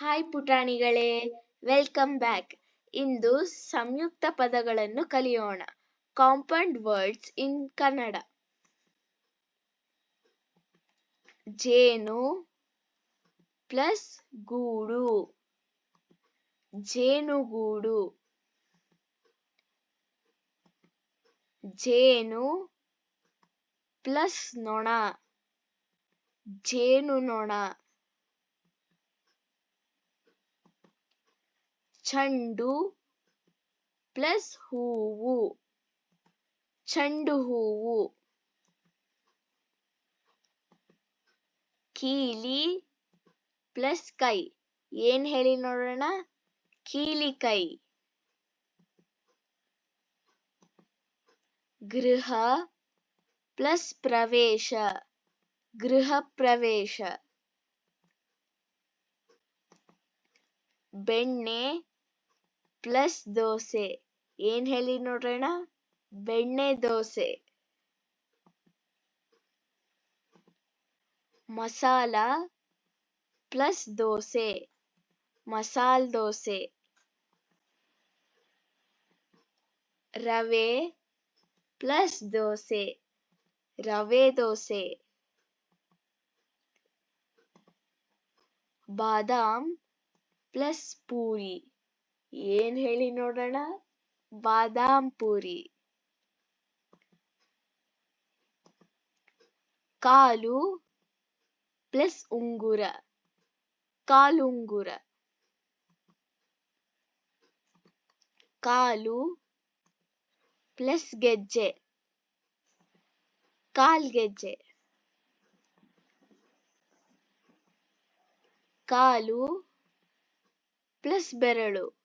Hi ಪುಟಾಣಿಗಳೇ welcome back ಇಂದು ಸಂಯುಕ್ತ ಪದಗಳನ್ನು ಕಲಿಯೋಣ. ಕಾಂಪೌಂಡ್ ವರ್ಡ್ಸ್ ಇನ್ ಕನ್ನಡ ಜೇನು ಪ್ಲಸ್ ಗೂಡು. ಜೇನುಗೂಡು. ಜೇನು ಪ್ಲಸ್ ನೊಣ. ಜೇನು ನೊಣ ಚೆಂಡು ಪ್ಲಸ್ ಹೂವು. ಚೆಂಡು ಹೂವು. ಕೀಲಿ ಪ್ಲಸ್ ಕೈ. ಏನ್ ಹೇಳಿ ನೋಡೋಣ? ಕೀಲಿ ಕೈ. ಗೃಹ ಪ್ಲಸ್ ಪ್ರವೇಶ. ಗೃಹ ಪ್ರವೇಶ. ಬೆಣ್ಣೆ ಪ್ಲಸ್ ದೋಸೆ ಏನ್ ಹೇಳಿ ನೋಡೋಣ ಬೆಣ್ಣೆ ದೋಸೆ ಮಸಾಲ ಪ್ಲಸ್ ದೋಸೆ ಮಸಾಲ್ ದೋಸೆ ರವೆ ಪ್ಲಸ್ ದೋಸೆ ರವೆ ದೋಸೆ ಬಾದಾಮ್ ಪ್ಲಸ್ ಪೂರಿ ಏನ್ ಹೇಳಿ ನೋಡೋಣ? ಬಾದಾಮ್ ಪೂರಿ. ಕಾಲು ಪ್ಲಸ್ ಉಂಗುರ. ಕಾಲುಂಗುರ ಕಾಲು ಪ್ಲಸ್ ಗೆಜ್ಜೆ. ಕಾಲ್ ಗೆಜ್ಜೆ. ಕಾಲು ಪ್ಲಸ್ ಬೆರಳು.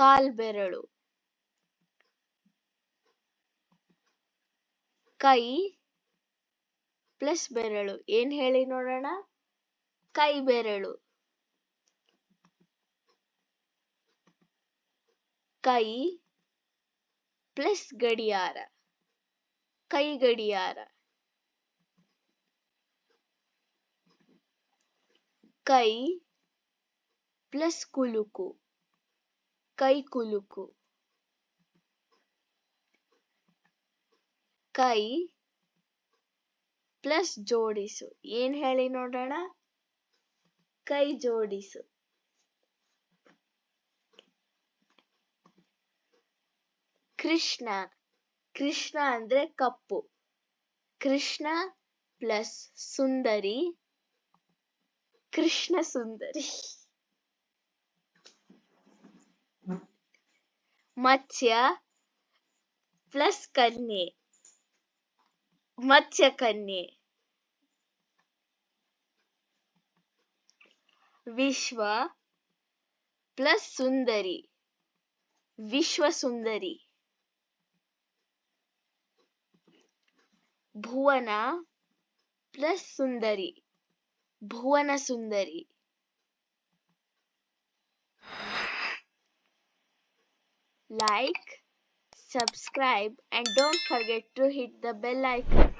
ಕಾಲ್ ಬೆರಳು ಕೈ ಪ್ಲಸ್ ಬೆರಳು. ಏನ್ ಹೇಳಿ ನೋಡೋಣ? ಕೈ ಬೆರಳು. ಕೈ ಪ್ಲಸ್ ಗಡಿಯಾರ. ಕೈ ಗಡಿಯಾರ. ಕೈ ಪ್ಲಸ್ ಕುಲುಕು. ಕೈ ಕುಲುಕು ಕೈ ಪ್ಲಸ್ ಜೋಡಿಸು. ಏನ್ ಹೇಳಿ ನೋಡೋಣ? ಕೈ ಜೋಡಿಸು. ಕೃಷ್ಣ. ಕೃಷ್ಣ ಅಂದ್ರೆ ಕಪ್ಪು. ಕೃಷ್ಣ ಪ್ಲಸ್ ಸುಂದರಿ. ಕೃಷ್ಣ ಸುಂದರಿ. ಮತ್ಸ್ಯ ಪ್ಲಸ್ ಕನ್ಯೆ ಮತ್ಸ್ಯ ಕನ್ಯೆ ವಿಶ್ವ ಪ್ಲಸ್ ಸುಂದರಿ ವಿಶ್ವ ಸುಂದರಿ ಭುವನ ಪ್ಲಸ್ ಸುಂದರಿ ಭುವನ ಸುಂದರಿ like subscribe and don't forget to hit the bell icon